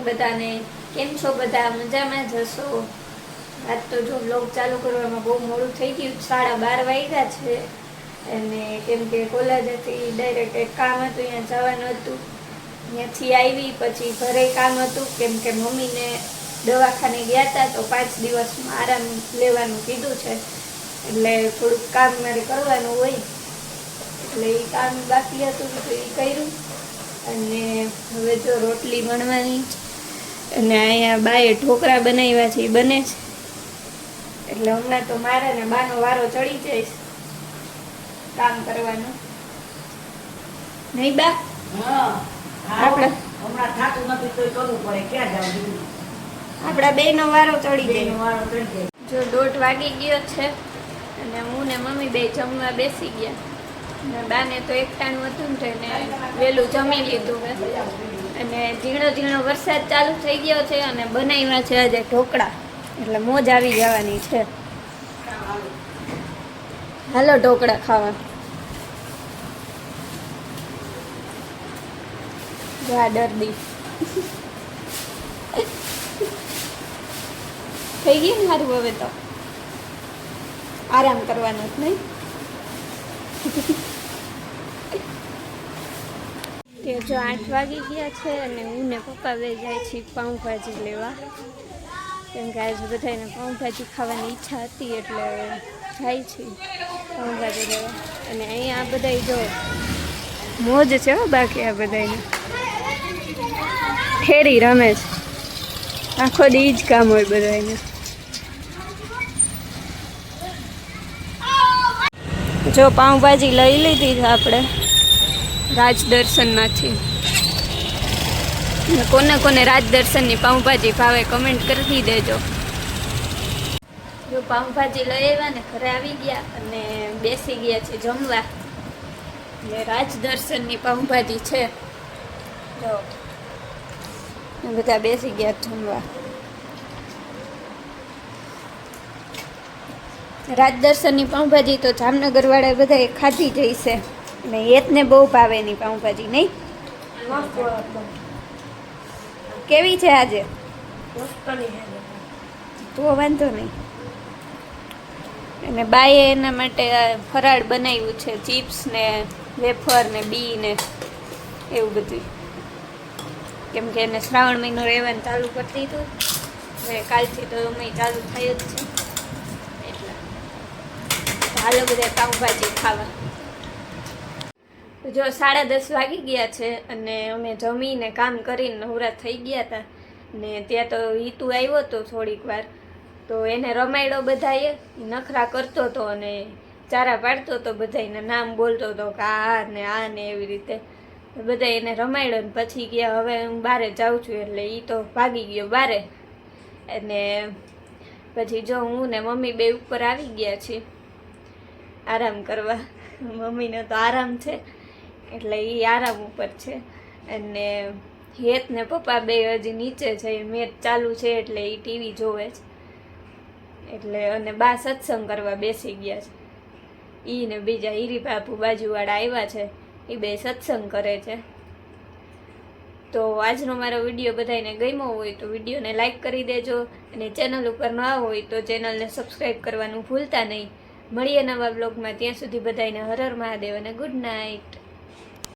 Morning બધાને કેમ છો બધા? મજામાં જ હશો? આજ તો જો બ્લોગ ચાલુ કરવામાં બહુ મોડું થઈ ગયું સાડા બાર વાગ્યા છે. અને કેમ કે કોલેજથી ડાયરેક્ટ એક કામ હતું, અહીંયા જવાનું હતું. ત્યાંથી આવી, પછી ઘરે કામ હતું. કેમ કે મમ્મીને દવાખાને ગયા હતા તો પાંચ દિવસમાં આરામ લેવાનું કીધું છે. એટલે થોડુંક કામ મારે કરવાનું હોય. એટલે એ કામ બાકી હતું તો એ કર્યું. અને હવે જો રોટલી વણવાની અને અહીંયા બાએ ઢોકળા બનાવ્યા છે એ બને છે. એટલે હમણાં તો મારે ને બાનો વારો ચડી જાય કામ કરવાનું. નહીં બા? આપણે- હમણાં થાતું નથી તોય કરવું પડે ક્યાં જાવ બીજું? આપણા બેનો વારો ચડી જાય. વારો ચડી જાય. જો દોઢ વાગી ગયો છે અને હું ને મમ્મી બે જમવા બેસી ગયા. અને બાને તો એકટાણું હતું ને વેલું વહેલું જમી લીધું. હે અને ઝીણો ઝીણો વરસાદ ચાલુ થઈ ગયો છે અને બનાવ્યા છે આજે ઢોકળા. એટલે મોજ આવી જવાની છે. હાલો ઢોકળા ખાવા. જા દર્દી થઈ ગયું ને સારું હવે તો? આરામ કરવાનો જ નહીં? કે જો આઠ વાગી ગયા છે અને હું ને પપ્પા બે જાય છે પાઉંભાજી લેવા. કેમ કે આજે બધાને પાઉંભાજી ખાવાની ઈચ્છા હતી એટલે જાય છે પાઉંભાજી લેવા. અને અહીંયા આ બધા જો મોજ છે હો બાકી આ બધાને ફેરી રમે છે. આખો દી કામ હોય બધાને જો પાઉંભાજી લઈ લીધી છે આપણે. રાજ દર્શનમાંથી ને કોને કોને રાજ દર્શનની પાઉંભાજી ભાવે કમેન્ટ કરી દેજો. જો પાઉંભાજી લઈ આવ્યા ને ઘરે આવી ગયા અને બેસી ગયા છે જમવા. એટલે રાજ દર્શનની પાઉંભાજી છે. જો. બધા બેસી ગયા જમવા. રાજદર્શનની પાઉંભાજી તો જામનગર વાળા બધા ખાધી જઈ છે અને એતને બહુ ભાવે એની પાઉંભાજી નહીં? કેવી છે આજે? તો વાંધો નહીં. અને બાએ એના માટે ફરાળ બનાવ્યું છે ચિપ્સ ને વેફર ને બી ને એવું બધું કેમ કે એને શ્રાવણ મહિનો રહેવાનું ચાલુ કરી દીધું. હવે કાલથી તો અમે ચાલુ થાય જ છે. એટલે હાલો બધા પાઉંભાજી ખાવા. જો સાડા દસ વાગી ગયા છે અને અમે જમીને કામ કરીને નવરા થઈ ગયા હતા ને ત્યાં તો હિતુ આવ્યો હતો થોડીક વાર. તો એને રમાડ્યો બધાએ નખરા કરતો હતો અને ચારા પાડતો હતો બધાને નામ બોલતો હતો કે આ ને આ ને એવી રીતે. બધા એને રમાડ્યો ને પછી ગયા, હવે હું બારે જાઉં છું એટલે એ તો ભાગી ગયો બારે. અને પછી જો હું ને મમ્મી બે ઉપર આવી ગયા છીએ. આરામ કરવા. મમ્મીને તો આરામ છે. એટલે એ આરામ ઉપર છે. અને હેત ને પપ્પા બે હજી નીચે છે મેચ ચાલુ છે એટલે એ ટીવી જોવે છે. એટલે અને બા સત્સંગ કરવા બેસી ગયા છે. ઈ ને બીજા હીરી બાપુ બાજુવાળા આવ્યા છે એ બે સત્સંગ કરે છે. તો આજનો મારો વીડિયો બધાને ગમ્યો હોય તો વિડીયોને લાઈક કરી દેજો અને ચેનલ ઉપર ન હોય તો ચેનલને સબસ્ક્રાઈબ કરવાનું ભૂલતા નહીં. મળીએ નવા બ્લોગમાં ત્યાં સુધી બધાને હરર હર મહાદેવ અને ગુડ નાઇટ.